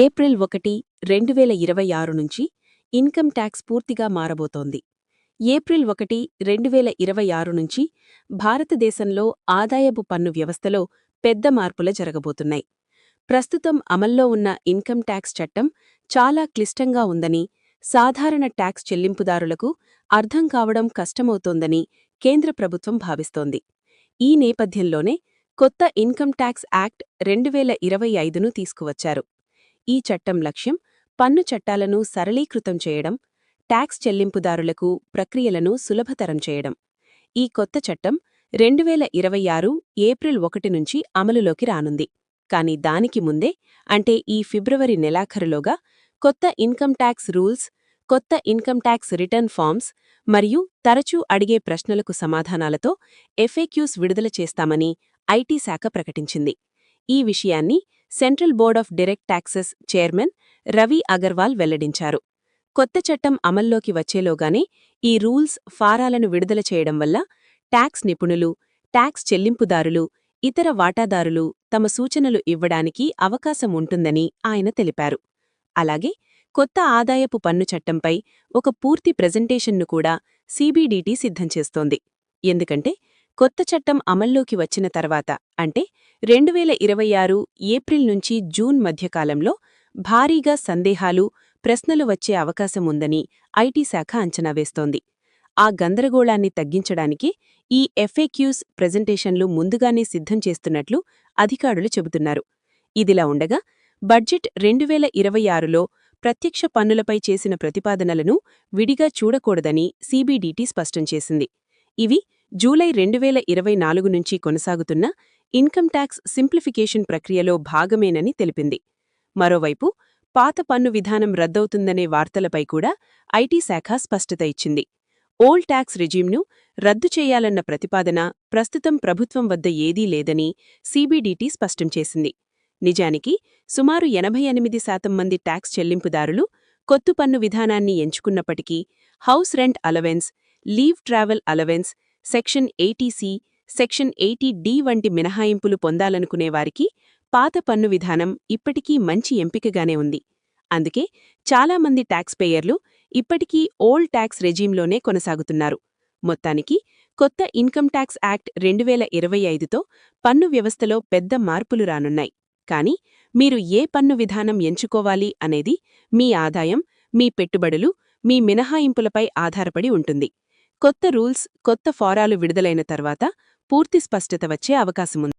April ఒకటి రెండు వేల ఇరవై ఆరు నుంచి ఇన్కమ్ ట్యాక్స్ పూర్తిగా మారబోతోంది. ఏప్రిల్ ఒకటి రెండు వేల ఇరవై ఆరు నుంచి భారతదేశంలో ఆదాయపు పన్ను వ్యవస్థలో పెద్ద మార్పుల జరగబోతున్నాయి. ప్రస్తుతం అమల్లో ఉన్న ఇన్కమ్ ట్యాక్స్ చట్టం చాలా క్లిష్టంగా ఉందని సాధారణ ట్యాక్స్ చెల్లింపుదారులకు అర్థం కావడం కష్టమవుతోందని కేంద్ర ప్రభుత్వం భావిస్తోంది. ఈ నేపథ్యంలోనే కొత్త ఇన్కమ్ ట్యాక్స్ యాక్ట్ రెండు వేల ఇరవై ఐదును తీసుకువచ్చారు. ఈ చట్టం లక్ష్యం పన్ను చట్టాలను సరళీకృతం చేయడం ట్యాక్స్ చెల్లింపుదారులకు ప్రక్రియలను సులభతరం చేయడం. ఈ కొత్త చట్టం రెండు వేల ఇరవై ఆరు ఏప్రిల్ ఒకటి నుంచి అమలులోకి రానుంది. కాని దానికి ముందే అంటే ఈ ఫిబ్రవరి నెలాఖరులోగా కొత్త ఇన్కమ్ ట్యాక్స్ రూల్స్ కొత్త ఇన్కమ్ ట్యాక్స్ రిటర్న్ ఫార్మ్స్ మరియు తరచూ అడిగే ప్రశ్నలకు సమాధానాలతో ఎఫ్ఏక్యూస్ విడుదల చేస్తామని ఐటీ శాఖ ప్రకటించింది. ఈ విషయాన్ని central board of direct taxes chairman Ravi Agarwal వెల్లడించారు. కొత్త చట్టం అమల్లోకి వచ్చేలోగానే ఈ రూల్స్ ఫారాలను విడుదల చేయడం వల్ల ట్యాక్స్ నిపుణులు ట్యాక్స్ చెల్లింపుదారులు ఇతర వాటాదారులు తమ సూచనలు ఇవ్వడానికి అవకాశం ఉంటుందని ఆయన తెలిపారు. అలాగే కొత్త ఆదాయపు పన్ను చట్టంపై ఒక పూర్తి ప్రెజెంటేషన్ను కూడా సిబిడిటి సిద్ధం చేస్తోంది. ఎందుకంటే కొత్త చట్టం అమల్లోకి వచ్చిన తర్వాత అంటే రెండు వేల ఇరవై ఆరు ఏప్రిల్ నుంచి జూన్ మధ్యకాలంలో భారీగా సందేహాలు ప్రశ్నలు వచ్చే అవకాశం ఉందని ఐటీ శాఖ అంచనా వేస్తోంది. ఆ గందరగోళాన్ని తగ్గించడానికి ఈ ఎఫ్ఏక్యూస్ ప్రెజెంటేషన్లు ముందుగానే సిద్ధం చేస్తున్నట్లు అధికారులు చెబుతున్నారు. ఇదిలా ఉండగా బడ్జెట్ రెండు వేల ఇరవై ఆరులో ప్రత్యక్ష పన్నులపై చేసిన ప్రతిపాదనలను విడిగా చూడకూడదని సీబీడీటీ స్పష్టం చేసింది. ఇవి జూలై రెండు వేల ఇరవై నాలుగు నుంచి కొనసాగుతున్న ఇన్కమ్ ట్యాక్స్ సింప్లిఫికేషన్ ప్రక్రియలో భాగమేనని తెలిపింది. మరోవైపు పాత పన్ను విధానం రద్దవుతుందనే వార్తలపై కూడా ఐటీ శాఖ స్పష్టత ఇచ్చింది. ఓల్డ్ ట్యాక్స్ రిజీమ్ను రద్దు చేయాలన్న ప్రతిపాదన ప్రస్తుతం ప్రభుత్వం వద్ద ఏదీ లేదని సీబీడీటీ స్పష్టం చేసింది. నిజానికి సుమారు ఎనభై ఎనిమిది శాతం మంది ట్యాక్స్ చెల్లింపుదారులు కొత్త పన్ను విధానాన్ని ఎంచుకున్నప్పటికీ house rent allowance leave travel allowance section eighty C section eighty D వంటి మినహాయింపులు పొందాలనుకునేవారికి పాత పన్ను విధానం ఇప్పటికీ మంచి ఎంపికగానే ఉంది. అందుకే చాలామంది ట్యాక్స్ పేయర్లు ఇప్పటికీ ఓల్డ్ ట్యాక్స్ రెజీంలోనే కొనసాగుతున్నారు. మొత్తానికి కొత్త ఇన్కమ్ ట్యాక్స్ యాక్ట్ రెండు వేల ఇరవై ఐదుతో పన్ను వ్యవస్థలో పెద్ద మార్పులు రానున్నాయి. కానీ మీరు ఏ పన్ను విధానం ఎంచుకోవాలి అనేది మీ ఆదాయం మీ పెట్టుబడులు మీ మినహాయింపులపై ఆధారపడి ఉంటుంది. కొత్త రూల్స్ కొత్త ఫారాలు విడుదలైన తర్వాత పూర్తి స్పష్టత వచ్చే అవకాశముంది.